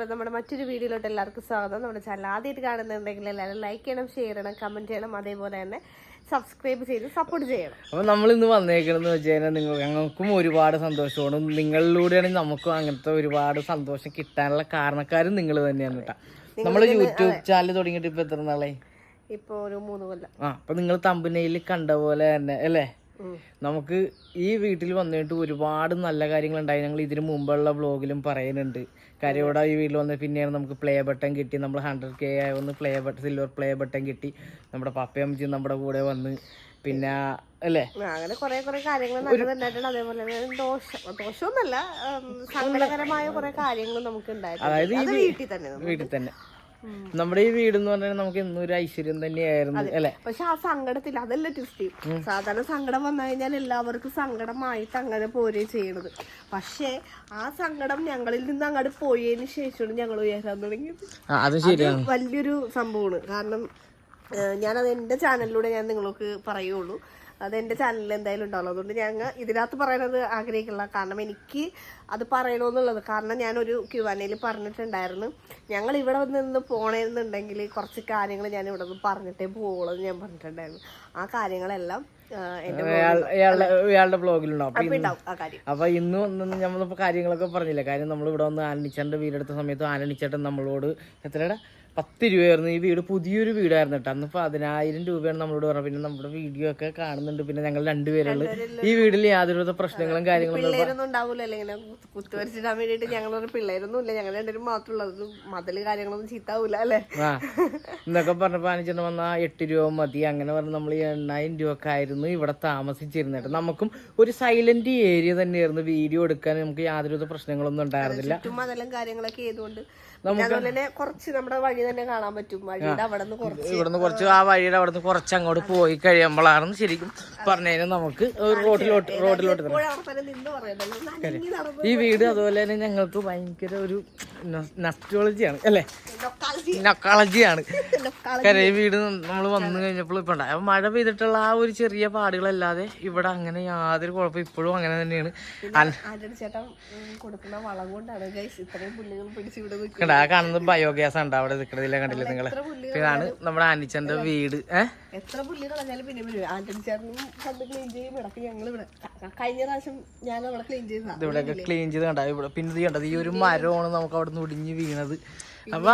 അപ്പോൾ നമ്മുടെ മറ്റൊരു വീഡിയോയിലോട്ട് എല്ലാവർക്കും സ്വാഗതം. നമ്മുടെ ചാനൽ ആദ്യമായിട്ട് കാണുന്നുണ്ടെങ്കിൽ എല്ലാവരും ലൈക്ക് ചെയ്യണം ഷെയർ ചെയ്യണം കമന്റ് ചെയ്യണം. അതേപോലെ തന്നെ സബ്സ്ക്രൈബ് ചെയ്ത് സപ്പോർട്ട് ചെയ്യണം. അപ്പോൾ നമ്മൾ ഇന്ന് വന്നേക്കണെന്ന് വെച്ച് കഴിഞ്ഞാൽ നിങ്ങൾ ഞങ്ങൾക്കും ഒരുപാട് സന്തോഷമാണ്. നിങ്ങളിലൂടെയാണ് നമുക്കും അങ്ങനത്തെ ഒരുപാട് സന്തോഷം കിട്ടാനുള്ള കാരണക്കാരും നിങ്ങൾ തന്നെയാണ് കേട്ടോ. നമ്മൾ യൂട്യൂബ് ചാനൽ തുടങ്ങിയിട്ട് ഇപ്പോൾ എത്ര നാളായി? ഇപ്പോൾ ഒരു മൂന്ന് കൊല്ലം. ആ അപ്പോൾ നിങ്ങൾ തമ്പനയിൽ കണ്ട പോലെ തന്നെ അല്ലേ. നമുക്ക് ഈ വീട്ടിൽ വന്നിട്ട് ഒരുപാട് നല്ല കാര്യങ്ങൾ ഉണ്ടായി ഞങ്ങൾ ഇതിനു മുമ്പുള്ള വ്ളോഗിലും പറയുന്നുണ്ട്. കാര്യം ഇവിടെ ഈ വീട്ടിൽ വന്ന പിന്നെയാണ് നമുക്ക് പ്ലേ ബട്ടൺ കിട്ടി. നമ്മൾ ഹൺഡ്രഡ് കെ ആയ ഒന്ന് play button silver play button കിട്ടി. നമ്മുടെ പപ്പയമ്മച്ചി നമ്മുടെ കൂടെ വന്ന്. പിന്നെ അല്ലേ? അങ്ങനെ കുറെ കുറെ കാര്യങ്ങൾ അതേപോലെ ദോഷം സങ്കടകരമായ കുറെ കാര്യങ്ങൾ നമുക്ക് വീട്ടിൽ തന്നെ. വീട്ടിൽ തന്നെ. നമ്മുടെ ഈ വീട് എന്ന് പറഞ്ഞാൽ നമുക്ക് എന്നും ഒരു ഐശ്വര്യം തന്നെയായിരുന്നു അല്ലെ? പക്ഷെ ആ സങ്കടത്തിൽ അതല്ല ട്വിസ്റ്റ് സാധാരണ സങ്കടം വന്നു കഴിഞ്ഞാൽ എല്ലാവർക്കും സങ്കടമായിട്ട് അങ്ങനെ പോരേ ചെയ്യണത്. പക്ഷേ ആ സങ്കടം ഞങ്ങളിൽ നിന്ന് അങ്ങോട്ട് പോയതിന് ശേഷമാണ് ഞങ്ങൾ ഉയരാൻ തുടങ്ങിയത്. അത് വലിയൊരു സംഭവമാണ്. കാരണം ഞാനത് എന്റെ ചാനലിലൂടെ ഞാൻ നിങ്ങൾക്ക് പറയുള്ളൂ. അത് എന്റെ ചാനലിൽ എന്തായാലും ഉണ്ടാവുള്ളൂ അതുകൊണ്ട് ഞങ്ങൾ ഇതിനകത്ത് പറയുന്നത് ആഗ്രഹിക്കില്ല കാരണം എനിക്ക് അത് പറയണമെന്നുള്ളത് കാരണം ഞാനൊരു ക്യുവാനയിൽ പറഞ്ഞിട്ടുണ്ടായിരുന്നു. ഞങ്ങൾ ഇവിടെ നിന്ന് പോകണമെന്നുണ്ടെങ്കിൽ കുറച്ച് കാര്യങ്ങൾ ഞാൻ ഇവിടെ നിന്ന് പറഞ്ഞിട്ടേ പോകുള്ളൂ ഞാൻ പറഞ്ഞിട്ടുണ്ടായിരുന്നു. ആ കാര്യങ്ങളെല്ലാം ഇയാളുടെ ബ്ലോഗിലുണ്ടാവും അപ്പൊ ഇന്ന് നമ്മളിപ്പോ കാര്യങ്ങളൊക്കെ പറഞ്ഞില്ല? കാര്യം നമ്മൾ ഇവിടെ വന്ന് ആനണിച്ചേട്ടന്റെ വീടെടുത്ത സമയത്ത് ആനണിച്ചേട്ടൻ നമ്മളോട് എത്രയുടെ? പത്ത് രൂപയായിരുന്നു ഈ വീട് പുതിയൊരു വീടായിരുന്നു കേട്ടോ. അന്ന് പതിനായിരം രൂപയാണ് നമ്മളോട് പറഞ്ഞത്. പിന്നെ നമ്മുടെ വീഡിയോ ഒക്കെ കാണുന്നുണ്ട്. പിന്നെ ഞങ്ങൾ രണ്ടുപേരുള്ളു. ഈ വീട്ടിൽ യാതൊരുവിധ പ്രശ്നങ്ങളും കാര്യങ്ങളും ഉണ്ടാവൂലല്ലോ. കുത്തുവരച്ചിടാൻ ഞങ്ങൾ പിള്ളേരൊന്നും ഇല്ല. ഞങ്ങൾ രണ്ടുപേരും മതിൽ കാര്യങ്ങളൊന്നും ചീത്താവൂല അല്ലേ? ആ. എന്നൊക്കെ പറഞ്ഞപ്പോ ആനച്ചേട്ടൻ വന്ന എട്ട് രൂപ മതി. അങ്ങനെ പറഞ്ഞ് നമ്മൾ എണ്ണായിരം രൂപ ഒക്കെ ആയിരുന്നു ഇവിടെ താമസിച്ചിരുന്നു കേട്ടോ. നമുക്കും ഒരു സൈലന്റ് ഏരിയ തന്നെയായിരുന്നു വീഡിയോ എടുക്കാൻ. നമുക്ക് യാതൊരുവിധ പ്രശ്നങ്ങളൊന്നും ഉണ്ടായിരുന്നില്ല. മതലും കാര്യങ്ങളൊക്കെ ചെയ്തുകൊണ്ട് നമുക്ക് അതുപോലെ തന്നെ കുറച്ച് നമ്മുടെ വഴി തന്നെ കാണാൻ പറ്റും. വഴിയുടെ അവിടെ നിന്ന് കുറച്ച്. ഇവിടുന്ന് കുറച്ച് ആ വഴിയുടെ അവിടുന്ന് കുറച്ച് അങ്ങോട്ട് പോയി കഴിയുമ്പോഴാണ് ശരിക്കും പറഞ്ഞു നമുക്ക് ഒരു റോഡിലോട്ട് റോഡിലോട്ട് അവിടെ നിന്ന് ഈ വീട് അതുപോലെ തന്നെ ഞങ്ങൾക്ക് ഭയങ്കര ഒരു നസ്റ്റോളജിയാണ് അല്ലേ? നൊക്കാളജിയാണ്. കരയിൽ കാര്യം വീട് നമ്മൾ വന്നു കഴിഞ്ഞപ്പോൾ ഇപ്പൊ ഉണ്ടായി. മഴ പെയ്തിട്ടുള്ള ആ ഒരു ചെറിയ പാടുകളല്ലാതെ ഇവിടെ അങ്ങനെ യാതൊരു കുഴപ്പം ഇപ്പോഴും അങ്ങനെ തന്നെയാണ്. ഇവിടെ കണ്ടോ, ആ കാണുന്നത് ബയോഗ്യാസ് ഉണ്ട് അവിടെ നിൽക്കണതില്ല കണ്ടില്ല നിങ്ങൾ? എത്ര ഇതാണ് നമ്മുടെ ആനിച്ചന്റെ വീട്. എത്ര പുല്ല് കളഞ്ഞാലും പിന്നെ ആന്റണി ചേട്ടനും കണ്ട് ക്ലീൻ ചെയ്യും. ഇടയ്ക്ക് ഞങ്ങൾ ഇവിടെ കഴിഞ്ഞ പ്രാവശ്യം ഞാൻ അവിടെ ക്ലീൻ ചെയ്തതാ. ഇവിടെയൊക്കെ ക്ലീൻ ചെയ്ത് കണ്ട ഇവിടെ പിന്നെ കണ്ടത് ഈ ഒരു മരമാണ് നമുക്ക് അവിടെ നിന്ന് ഒടിഞ്ഞ് വീണത്. അപ്പൊ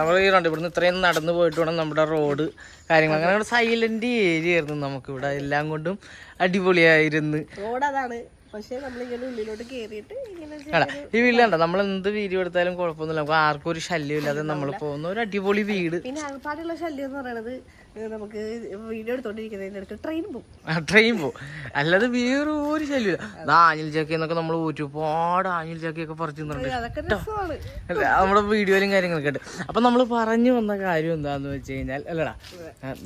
നമ്മൾ ഈ കണ്ടു ഇവിടുന്ന് ഇത്രയും നടന്നു പോയിട്ട് വേണം നമ്മുടെ റോഡ് കാര്യങ്ങൾ. അങ്ങനെ സൈലന്റ് ഏരിയ ആയിരുന്നു നമുക്ക് ഇവിടെ എല്ലാം കൊണ്ടും അടിപൊളിയായിരുന്നു. റോഡ് അതാണ്. പക്ഷെ നമ്മളിങ്ങനെ ഉള്ളിലോട്ട് കേറിയിട്ട് ഈ വീട്ടിൽ കണ്ട? നമ്മൾ എന്ത് വീഡിയോ എടുത്താലും കുഴപ്പമൊന്നുമില്ല. നമുക്ക് ആർക്കും ഒരു ശല്യം ഇല്ലാതെ നമ്മൾ പോകുന്ന ഒരു അടിപൊളി വീട്. പിന്നെ ആകപ്പാടുള്ള ശല്യം എന്ന് പറയുന്നത് നമുക്ക് വീഡിയോ എടുത്തോണ്ടിരിക്കുന്നതിന്റെ അടുത്ത് ട്രെയിൻ പോകും ട്രെയിൻ പോകും അല്ലാതെ വേറെ ഒരു ശല്യമില്ല ആഞ്ഞിൽ ചാക്കി എന്നൊക്കെ നമ്മൾ ഒരുപാട് ആഞ്ഞിൽ ചക്കിയൊക്കെ പറിച്ചു തന്നിട്ടുണ്ട്. നമ്മുടെ വീഡിയോയിലും കാര്യങ്ങളൊക്കെ ഉണ്ട്. അപ്പൊ നമ്മൾ പറഞ്ഞു വന്ന കാര്യം എന്താന്ന് വെച്ച് കഴിഞ്ഞാൽ അല്ലടാ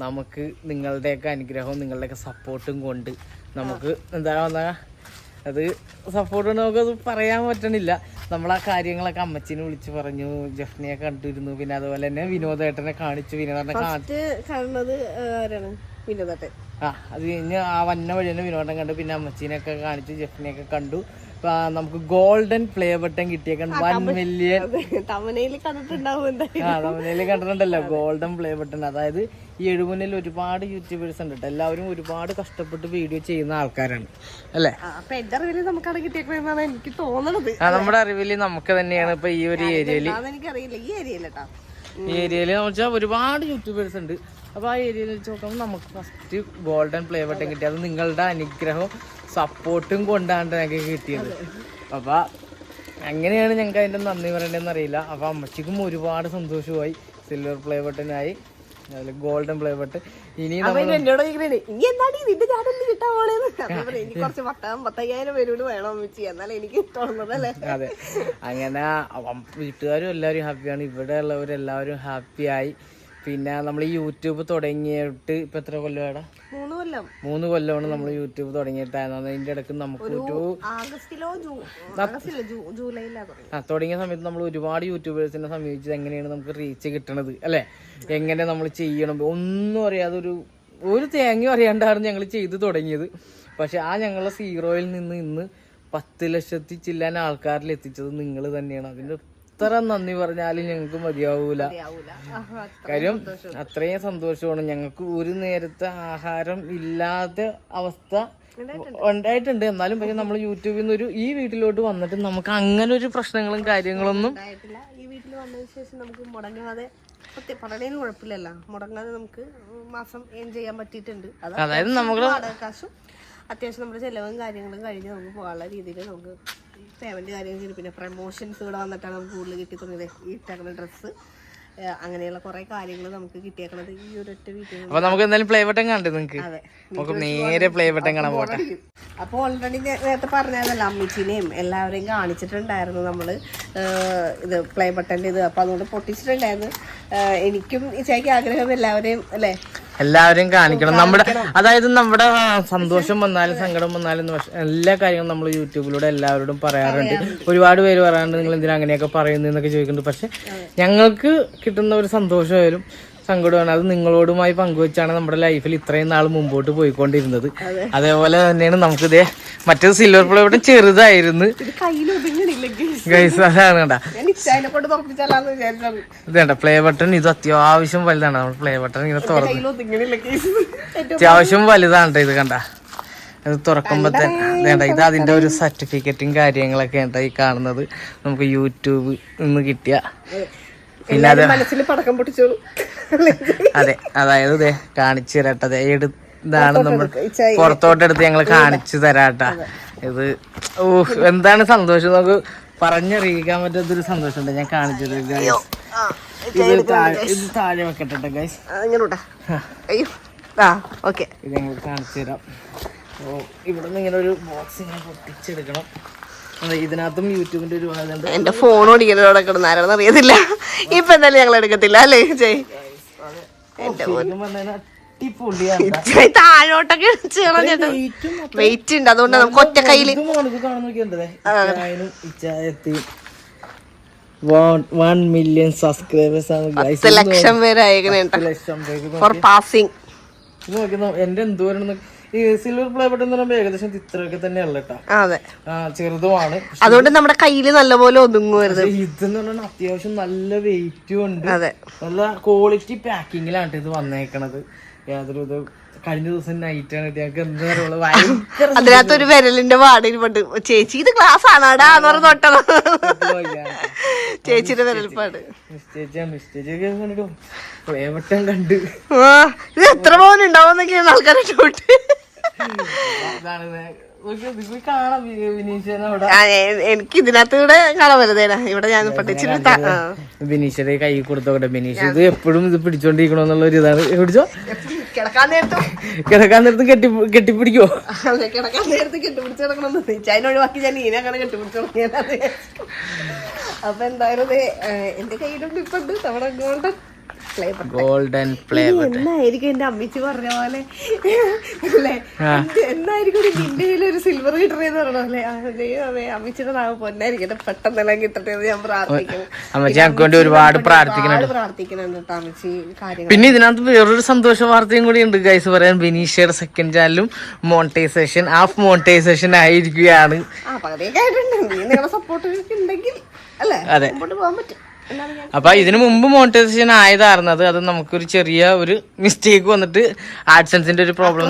നമുക്ക് നിങ്ങളുടെയൊക്കെ അനുഗ്രഹവും നിങ്ങളുടെയൊക്കെ സപ്പോർട്ടും കൊണ്ട് നമുക്ക് എന്താ വന്ന അത് സപ്പോർട്ട് നമുക്കത് പറയാൻ പറ്റണില്ല. നമ്മൾ ആ കാര്യങ്ങളൊക്കെ അമ്മച്ചിനെ വിളിച്ച് പറഞ്ഞു ജഫ്നിയെ കണ്ടിരുന്നു. പിന്നെ അതുപോലെ തന്നെ വിനോദേട്ടനെ കാണിച്ചു. വിനോദേട്ടനെ കാണിച്ചു ഫസ്റ്റ് കാണുന്നത് ആരാണ്? വിനോദട്ടെ ആ അത് കഴിഞ്ഞ് ആ വന്ന വഴി തന്നെ വിനോദം കണ്ടു പിന്നെ അമ്മച്ചീനെയൊക്കെ കാണിച്ചു ജഫ്നിയൊക്കെ കണ്ടു. നമുക്ക് ഗോൾഡൻ പ്ലേ ബട്ടൺ കിട്ടിയേക്കാൻ വൺ മില്യൺ. തമനയിൽ കണ്ടിട്ടുണ്ടല്ലോ ഗോൾഡൻ പ്ലേ ബട്ടൺ അതായത് ഈ എഴുപുന്നിൽ ഒരുപാട് യൂട്യൂബേഴ്സ് ഉണ്ട് കേട്ടോ എല്ലാവരും ഒരുപാട് കഷ്ടപ്പെട്ട് വീഡിയോ ചെയ്യുന്ന ആൾക്കാരാണ്. അല്ലേ? എനിക്ക് തോന്നണത്. നമ്മുടെ അറിവിൽ നമുക്ക് തന്നെയാണ് ഇപ്പൊ ഈ ഒരു ഏരിയയിൽ എനിക്കറിയില്ല. ഈ ഏരിയയിലട്ടാ ഈ ഏരിയയിൽ എന്ന് വെച്ചാൽ ഒരുപാട് യൂട്യൂബേഴ്സ് ഉണ്ട്. അപ്പോൾ ആ ഏരിയയിൽ വെച്ച് നോക്കുമ്പോൾ നമുക്ക് ഫസ്റ്റ് ഗോൾഡൻ പ്ലേ ബട്ടൺ കിട്ടി. അത് നിങ്ങളുടെ അനുഗ്രഹവും സപ്പോർട്ടും കൊണ്ടാണ് ഞങ്ങൾക്ക് കിട്ടിയത്. അപ്പോൾ അങ്ങനെയാണ് ഞങ്ങൾക്ക് അതിന്റെ നന്ദി പറയേണ്ടതെന്ന് അറിയില്ല. അപ്പോൾ അമ്മച്ചിക്കും ഒരുപാട് സന്തോഷമായി. സിൽവർ പ്ലേ ബട്ടനായി അതുപോലെ ഗോൾഡൻ പ്ലേ ബട്ടൺ ഇനി അപ്പൊ എന്നോട് അപ്പൊ കുറച്ച് പത്താം പത്തയ്യായിരം പേരോട് വേണം എന്നാൽ എനിക്ക് അതെ. അങ്ങനെ വീട്ടുകാരും എല്ലാവരും ഹാപ്പിയാണ് ഇവിടെ ഉള്ളവരെല്ലാവരും ഹാപ്പിയായി പിന്നെ നമ്മൾ ഈ യൂട്യൂബ് തുടങ്ങിയിട്ട് ഇപ്പം എത്ര കൊല്ലം കൊല്ലം. മൂന്ന് കൊല്ലമാണ് നമ്മൾ യൂട്യൂബ് തുടങ്ങിയിട്ടായിരുന്നു അതിന്റെ ഇടയ്ക്ക് നമുക്ക് ഒരു ആഗസ്റ്റിലോ ജൂ ആഗസ്റ്റിലോ ജൂ ആ തുടങ്ങിയ സമയത്ത് നമ്മൾ ഒരുപാട് യൂട്യൂബേഴ്സിനെ സമീപിച്ചത് എങ്ങനെയാണ് നമുക്ക് റീച്ച് കിട്ടണത് അല്ലെ? എങ്ങനെ നമ്മൾ ചെയ്യണം? ഒന്നും അറിയാതെ ഒരു ഒരു തേങ്ങയും അറിയാണ്ടാണ് ഞങ്ങൾ ചെയ്ത് തുടങ്ങിയത്. പക്ഷെ ആ ഞങ്ങളെ സീറോയിൽ നിന്ന് ഇന്ന് പത്ത് ലക്ഷത്തി ചില്ലാൻ ആൾക്കാരിൽ എത്തിച്ചത് നിങ്ങൾ തന്നെയാണ്. അതിന് എത്ര നന്ദി പറഞ്ഞാലും ഞങ്ങൾക്ക് മതിയാവൂല. കാര്യം അത്രയും സന്തോഷമാണ്. ഞങ്ങൾക്ക് ഒരു നേരത്തെ ആഹാരം ഇല്ലാത്ത അവസ്ഥ ഉണ്ടായിട്ടുണ്ട്. എന്നാലും പക്ഷെ നമ്മൾ യൂട്യൂബിൽ നിന്ന് ഒരു ഈ വീട്ടിലോട്ട് വന്നിട്ട് നമുക്ക് അങ്ങനെ ഒരു പ്രശ്നങ്ങളും കാര്യങ്ങളൊന്നും ഈ വീട്ടിൽ വന്നതിന് ശേഷം നമുക്ക് മുടങ്ങാതെ പറയണേന് കുഴപ്പമില്ലല്ലോ. മുടങ്ങാതെ നമുക്ക് മാസം ഏൺ ചെയ്യാൻ പറ്റിയിട്ടുണ്ട്. അത് അതായത് വാടക കാശും അത്യാവശ്യം നമ്മുടെ ചെലവും കാര്യങ്ങളും കഴിഞ്ഞ് നമുക്ക് പോകാനുള്ള രീതിയിൽ നമുക്ക് പേയ്മെന്റ് കാര്യങ്ങൾ പിന്നെ പ്രമോഷൻസ് ഇവിടെ വന്നിട്ടാണ് നമുക്ക് കൂടുതൽ കിട്ടിക്കുന്നത് ഈ ടൈമിൽ ഡ്രസ്സ് അങ്ങനെയുള്ള കുറെ കാര്യങ്ങൾ നമുക്ക് കിട്ടിയേക്കണത് ഈ ഒരൊറ്റ വീട്ടിൽ അപ്പൊ നമുക്ക് എന്തായാലും പ്ലേ ബട്ടൺ കണ്ടു നിങ്ങക്ക്. നമുക്ക് നേരെ പ്ലേ ബട്ടൺ കാണാൻ പോട്ടെ. അപ്പോൾ ഓൾറെഡി നേരത്തെ പറഞ്ഞതല്ല അമ്മച്ചിനെയും എല്ലാവരെയും കാണിച്ചിട്ടുണ്ടായിരുന്നു നമ്മൾ ഇത് പ്ലേ ബട്ടന്റെ ഇത്. അപ്പോൾ അതുകൊണ്ട് പൊട്ടിച്ചിട്ടുണ്ടായിരുന്നു. എനിക്കും ഇച്ചയ്ക്ക് ആഗ്രഹം എല്ലാവരെയും അല്ലേ? എല്ലാവരെയും കാണിക്കണം. നമ്മുടെ അതായത് നമ്മുടെ സന്തോഷം വന്നാലും സങ്കടം വന്നാലും എല്ലാ കാര്യങ്ങളും നമ്മൾ യൂട്യൂബിലൂടെ എല്ലാവരോടും പറയാറുണ്ട്. ഒരുപാട് പേര് പറയാറുണ്ട് നിങ്ങൾ എന്തിനാ അങ്ങനെയൊക്കെ പറയുന്നു എന്നൊക്കെ ചോദിക്കുന്നുണ്ട്. പക്ഷെ ഞങ്ങൾക്ക് കിട്ടുന്ന ഒരു സന്തോഷമായാലും സങ്കടമാണ്. അത് നിങ്ങളോടുമായി പങ്കുവെച്ചാണ് നമ്മുടെ ലൈഫിൽ ഇത്രയും നാൾ മുമ്പോട്ട് പോയിക്കൊണ്ടിരുന്നത്. അതേപോലെ തന്നെയാണ് നമുക്ക് നമുക്കിതേ മറ്റേ സിൽവർ പ്ലോട്ടും ചെറുതായിരുന്നു. ഇത് ഗൈസ് അതാണ് കണ്ട. ഇത് കണ്ട പ്ലേ ബട്ടൺ ഇത് അത്യാവശ്യം വലുതാണ്. നമ്മൾ പ്ലേ ബട്ടൺ ഇങ്ങനെ തുറന്ന്. അത്യാവശ്യം വലുതാണ് ഇത് കണ്ട. ഇത് തുറക്കുമ്പോ തന്നെ വേണ്ട ഇത് അതിന്റെ ഒരു സർട്ടിഫിക്കറ്റും കാര്യങ്ങളൊക്കെ ഉണ്ട് ഈ കാണുന്നത്. നമുക്ക് യൂട്യൂബ് നിന്ന് കിട്ടിയ പിന്നെ അത് മനസ്സിൽ പടക്കം പൊട്ടിച്ചോളൂ. അതെ അതായത് ഇതേ കാണിച്ചു തരട്ടെ. ഇതാണ് നമ്മൾ പുറത്തോട്ടെടുത്ത് ഞങ്ങൾ കാണിച്ചു തരാട്ട. ഇത് ഓ എന്താണ് സന്തോഷം? നമുക്ക് പറഞ്ഞറിയിക്കാൻ പറ്റാത്തൊരു സന്തോഷമുണ്ട്. ഞാൻ കാണിച്ചത് തരും ഇത് താഴെ ഇത് താഴെ വെക്കട്ടെ ഗൈസ് ഇത് ഞങ്ങൾ കാണിച്ചു തരാം. ഓ ഇവിടെ നിന്ന് ഇങ്ങനെ ഒരു ബോക്സ് ഇങ്ങനെ പൊട്ടിച്ചെടുക്കണം. ഇതിനകത്തും യൂട്യൂബിന്റെ ഒരു എന്റെ ഫോൺ ഓടിക്കുന്നതോടെ കിടന്ന് ആരാണെന്ന് അറിയത്തില്ല. ഇപ്പൊ എന്തായാലും ഞങ്ങൾ എടുക്കത്തില്ല അല്ലേ? ജയ്. താഴോട്ടൊക്കെ ഇടിച്ച് കളഞ്ഞിട്ട് വെയിറ്റ് ഉണ്ട്. അതുകൊണ്ട് നമുക്ക് ഒറ്റ കയ്യിൽ വൺ മില്യൺ സബ്സ്ക്രൈബേഴ്സ് ലക്ഷം പേര് അയക്കണേ പത്ത് ലക്ഷം പേര് ഫോർ നോ- എന്റെ എന്തോരം ഈ സിൽവർ പ്ലേ ബട്ടൺ എന്ന് പറയുമ്പോൾ ഏകദേശം ഇത്രയൊക്കെ തന്നെയല്ല കേട്ടോ അതെ. ചെറുതുമാണ്. അതുകൊണ്ട് നമ്മുടെ കയ്യിൽ നല്ലപോലെ ഒതുങ്ങുവരുത് ഇതെന്ന് പറഞ്ഞാൽ അത്യാവശ്യം നല്ല വെയിറ്റും ഉണ്ട്. അതെ. നല്ല ക്വാളിറ്റി പാക്കിങ്ങിലാണ് ഇത് വന്നേക്കണത്. യാതൊരു ഇത് കഴിഞ്ഞ ദിവസം നൈറ്റ് ആണ്. ഞങ്ങൾക്ക് എന്താ പറയുക ഭയങ്കര അതിനകത്ത് ഒരു വിരലിന്റെ പാടിരിപ്പുണ്ട് ചേച്ചി ഇത് ക്ലാസ് ആണാടാ എന്ന് പറഞ്ഞ് തൊട്ടണം. ചേച്ചിയുടെ വിരൽപ്പാട്. കണ്ട്. ഇത് എത്ര പവൻ ഉണ്ടാവുന്നൊക്കെയാണ് ആൾക്കാരെ ഷൂട്ട് എനിക്ക് ഇതിനകത്ത് കൂടെ കാണാൻ വരുന്നേനാ ഇവിടെ ഞാൻ ആ. ബിനീഷയുടെ കൈ കൊടുത്തോട്ടെ ബിനീഷ് ഇത് എപ്പോഴും ഇത് പിടിച്ചോണ്ടിരിക്കണോന്നുള്ള ഒരു ഇതാണ്. പിടിച്ചോ? കിടക്കാൻ നേരത്തും. കിടക്കാൻ നേരത്ത് കെട്ടി കെട്ടിപ്പിടിക്കോ? കിടക്കാൻ നേരത്ത് കെട്ടിപ്പിടിച്ച് കിടക്കണം ചൈന ഒഴിവാക്കി ഞാൻ ഈനെ അങ്ങനെ കെട്ടിപ്പിടിച്ചു തുടങ്ങിയത് അപ്പൊ എന്തായാലും എന്റെ കയ്യിലുണ്ട് ഇപ്പൊ ഉണ്ട് തവണ ഗോൾഡൻ പ്ലേ ഗോൾഡൻ ഫ്ലേവർ എന്നായിരിക്കും എന്റെ അമ്മച്ചി പറഞ്ഞ പോലെ? അല്ലേ? എന്നായിരിക്കും നിന്റെ ഒരു സിൽവർ കിട്ടണേന്ന് എന്ന് ആ, ദൈവമേ അമ്മച്ചിയുടെ നാവ് പൊന്നായിരിക്കട്ടെ പെട്ടെന്നെല്ലാം കിട്ടട്ടെ എന്ന് ഞാൻ പ്രാർത്ഥിക്കുന്നു. അമ്മച്ചി ഞങ്ങൾക്ക് ഒരുപാട് പ്രാർത്ഥിക്കുന്നുണ്ട്. പ്രാർത്ഥിക്കുന്നുണ്ട് കേട്ടോ അമ്മച്ചി കാര്യങ്ങൾ പിന്നെ ഇതിനകത്ത് വേറൊരു സന്തോഷ വാർത്തയും കൂടി ഉണ്ട്. ഗൈസ് പറയാൻ ബിനീഷയുടെ സെക്കൻഡ് ചാനലും മോണിറ്റൈസേഷൻ ഹാഫ് മോണിറ്റൈസേഷൻ ആയിരിക്കുകയാണ്. അതെ. അപ്പൊ ഇതിനു മുമ്പ് മോണിറ്റൈസേഷൻ ആയതായിരുന്നത് അത് നമുക്കൊരു ചെറിയ ഒരു മിസ്റ്റേക്ക് വന്നിട്ട് ആഡ്സൻസിന്റെ ഒരു പ്രോബ്ലം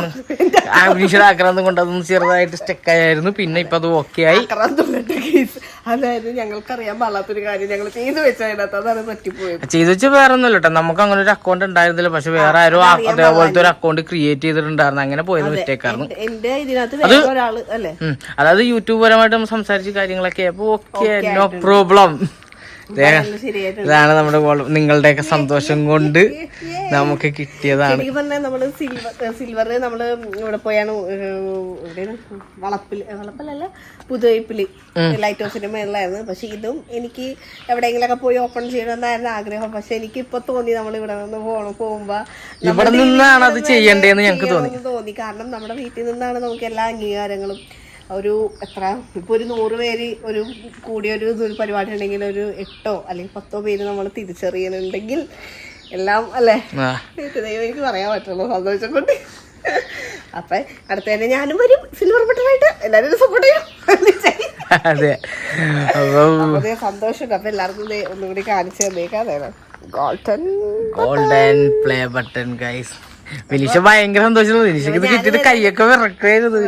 ആക്രാന്ത് ആക്രാന്തം കൊണ്ട് അതൊന്ന് ചെറുതായിട്ട് സ്റ്റെക്ക് ആയിരുന്നു പിന്നെ ഇപ്പൊ അത് ഓക്കെ ആയി. അതായത് ഞങ്ങൾക്കറിയാൻ പാടാത്തൊരു കാര്യം ഞങ്ങൾ ചെയ്തു വെച്ചതിനകത്ത് അതാണ് പറ്റിപ്പോയത്. ചെയ്തു വെച്ച വേറെ ഒന്നുമില്ല കേട്ടോ നമുക്ക് അങ്ങനെ ഒരു അക്കൗണ്ട് ഉണ്ടായിരുന്നില്ല. പക്ഷെ വേറെ ആരോ അതേപോലത്തെ ഒരു അക്കൗണ്ട് ക്രിയേറ്റ് ചെയ്തിട്ടുണ്ടായിരുന്നു. അങ്ങനെ പോയത് മിസ്റ്റേക്ക് ആയിരുന്നു എന്റെ- എന്റെ ഇതിനകത്ത് വേറെ അല്ലേ? അതായത് യൂട്യൂബ് പരമായിട്ട് നമ്മൾ സംസാരിച്ച കാര്യങ്ങളൊക്കെ അപ്പൊ ഓക്കെ നോ പ്രോബ്ലം ഇതാണ് നമ്മുടെ നിങ്ങളുടെ നിങ്ങളുടെയൊക്കെ സന്തോഷം കൊണ്ട് നമുക്ക് കിട്ടിയതാണ്. നമ്മൾ സിൽവർ സിൽവർ നമ്മൾ ഇവിടെ പോയാണ് വളപ്പിൽ വളപ്പിലല്ല പുതുവൈപ്പിൽ. ലൈറ്റ് ഹൗസിന്റെ മേളിലായിരുന്നു. പക്ഷെ ഇതും എനിക്ക് എവിടെയെങ്കിലൊക്കെ പോയി ഓപ്പൺ ചെയ്യണമെന്നായിരുന്നു ആഗ്രഹം. പക്ഷെ എനിക്ക് ഇപ്പൊ തോന്നി നമ്മൾ ഇവിടെ നിന്ന് പോകണം പോകുമ്പോ ഇവിടെ നിന്നാണ് അത് ചെയ്യേണ്ടതെന്ന് ഞങ്ങൾക്ക് തോന്നി. തോന്നി. കാരണം നമ്മുടെ വീട്ടിൽ നിന്നാണ് നമുക്ക് എല്ലാ അംഗീകാരങ്ങളും ഒരു എത്ര? ഇപ്പോൾ ഒരു നൂറ് പേര് ഒരു കൂടിയ ഒരു പരിപാടി ഉണ്ടെങ്കിൽ ഒരു എട്ടോ അല്ലെങ്കിൽ പത്തോ പേര് നമ്മൾ തിരിച്ചറിയുന്നുണ്ടെങ്കിൽ എല്ലാം അല്ലേ. ദൈവം എനിക്ക് പറയാൻ പറ്റുള്ളൂ സന്തോഷം കൊണ്ട്. അപ്പൊ അടുത്ത തന്നെ ഞാനും വരും. സിൽവർ ബട്ടണായിട്ട് എല്ലാവരും സപ്പോർട്ട് ചെയ്യും. അതെ. അപ്പം എല്ലാവർക്കും ഒന്നുകൂടി കൂടി കാണിച്ചു തന്നേക്കാതെ golden golden play button guys Vineesha ഭയങ്കര സന്തോഷം വിനീഷക്ക് ഇത് കിട്ടിയത് കൈയൊക്കെ വിറക്കരുത്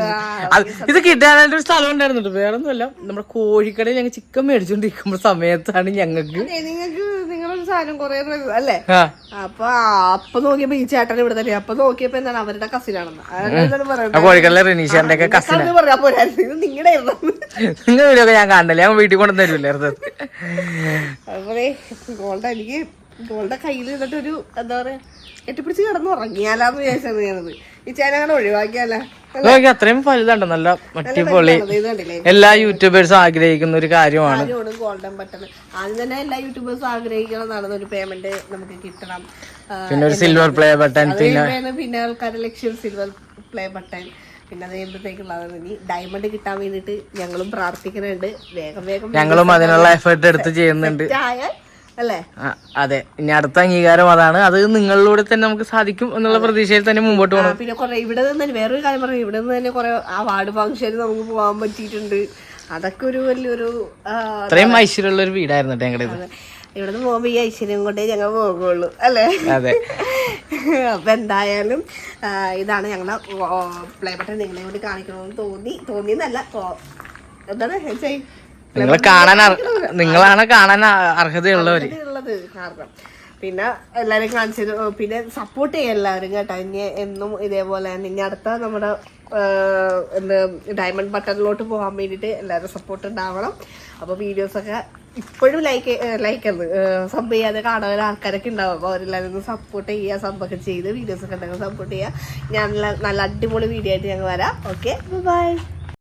ഇത് കിട്ടാനായിട്ട് ഒരു സ്ഥലം ഉണ്ടായിരുന്നു കേട്ടോ. വേറെ ഒന്നുമല്ല നമ്മുടെ കോഴിക്കടയിൽ ഞങ്ങൾ ചിക്കൻ മേടിച്ചോണ്ടിരിക്കുമ്പോ സമയത്താണ് ഞങ്ങൾക്ക് നിങ്ങളൊരു സാധനം കൊറേ അല്ലേ? അപ്പൊ അപ്പൊ നോക്കിയപ്പോ ഈ ചേട്ടൻ ഇവിടെ തന്നെ. അപ്പൊ നോക്കിയപ്പോ എന്താണ് അവരുടെ കസിനാണെന്ന്. കോഴിക്കടയിലെ റിനീഷന്റെ ഒക്കെ ഇത് നിങ്ങളുടെ വീഡിയോ ഞാൻ കണ്ടല്ലേ ഞാൻ വീട്ടിൽ കൊണ്ടുവന്നു തരുമല്ലേ അപ്പൊ എനിക്ക് ഗോൾഡ കയ്യിൽ നിന്നിട്ട് ഒരു എന്താ പറയാ ഏറ്റുപിടിച്ച് കിടന്ന് ഉറങ്ങിയാലാന്ന് വിചാരിച്ചത് ഞാനത്. ഈ ചേനങ്ങനെ ഒഴിവാക്കിയാലോ. നോക്കി അത്രയും വലുതാണ്ടോ നല്ല അടിപൊളി പൊളി എല്ലാ യൂട്യൂബേഴ്സും ആഗ്രഹിക്കുന്ന ഒരു കാര്യമാണ്. ഗോൾഡൻ ബട്ടൺ ആദ്യം തന്നെ എല്ലാ യൂട്യൂബേഴ്സും ആഗ്രഹിക്കണം ഒരു പേയ്മെന്റ് നമുക്ക് കിട്ടണം. പിന്നെ ഒരു സിൽവർ പ്ലേ ബട്ടൺ പിന്നെ ആൾക്കാരുടെ ലക്ഷ്യം സിൽവർ പ്ലേ ബട്ടൺ പിന്നെ അത് ഇനി ഡയമണ്ട് കിട്ടാൻ വേണ്ടിട്ട് ഞങ്ങളും പ്രാർത്ഥിക്കുന്നുണ്ട്. വേഗം വേഗം ഞങ്ങളും അതിനുള്ള എഫേർട്ട് എടുത്ത് ചെയ്യുന്നുണ്ട്. അല്ലേ? അതെ. ഇനി അടുത്ത അംഗീകാരം അതാണ്. അത് നിങ്ങളിലൂടെ തന്നെ നമുക്ക് സാധിക്കും എന്നുള്ള പ്രതീക്ഷയിൽ തന്നെ മുമ്പോട്ട് പോകണം. പിന്നെ കുറെ ഇവിടെ നിന്ന് തന്നെ വേറൊരു കാര്യം പറഞ്ഞു ഇവിടെ നിന്ന് തന്നെ കുറെ അവാർഡ് വാർഡ് ഫംഗ്ഷന് നമുക്ക് പോകാൻ പറ്റിയിട്ടുണ്ട്. അതൊക്കെ ഒരു വലിയൊരു ഇത്രയും അത്രയും ഐശ്വര്യമുള്ള ഒരു വീടായിരുന്നു ഞങ്ങളുടെ ഇത്. ഇവിടെ നിന്ന് പോകുമ്പോ ഈ ഐശ്വര്യം കൊണ്ടേ ഞങ്ങൾ പോകുള്ളൂ അല്ലേ? അതെ. അപ്പൊ എന്തായാലും ഇതാണ് ഞങ്ങളെ പ്ലേ ബട്ടൺ നിങ്ങളെ കൂടി കാണിക്കണമെന്ന് തോന്നി. തോന്നിയെന്നല്ല എന്താണ് നിങ്ങൾ കാണാൻ നിങ്ങളാണ് കാണാൻ അർഹതയുള്ളവര്. ഉള്ളത് കാരണം. പിന്നെ എല്ലാരും കാണിച്ചത് പിന്നെ സപ്പോർട്ട് ചെയ്യാം എല്ലാവരും കേട്ടോ. ഇനി എന്നും ഇതേപോലെ തന്നെ. ഇനി അടുത്ത നമ്മുടെ എന്ത് ഡയമണ്ട് ബട്ടണിലോട്ട് പോകാൻ വേണ്ടിയിട്ട് എല്ലാവരും സപ്പോർട്ട് ഉണ്ടാവണം. അപ്പോൾ വീഡിയോസൊക്കെ ഇപ്പോഴും ലൈക്ക് ലൈക്ക് സബ് ചെയ്യാതെ കാണാൻ ആൾക്കാരൊക്കെ ഉണ്ടാവും. അപ്പോൾ അവരെല്ലാവരും ഒന്ന് സപ്പോർട്ട് ചെയ്യുക സബ്ബൊക്കെ ചെയ്ത് വീഡിയോസൊക്കെ ഉണ്ടെങ്കിൽ സപ്പോർട്ട് ചെയ്യുക. ഞാൻ നല്ല നല്ല അടിപൊളി വീഡിയോ ആയിട്ട് ഞങ്ങൾ വരാം. Okay bye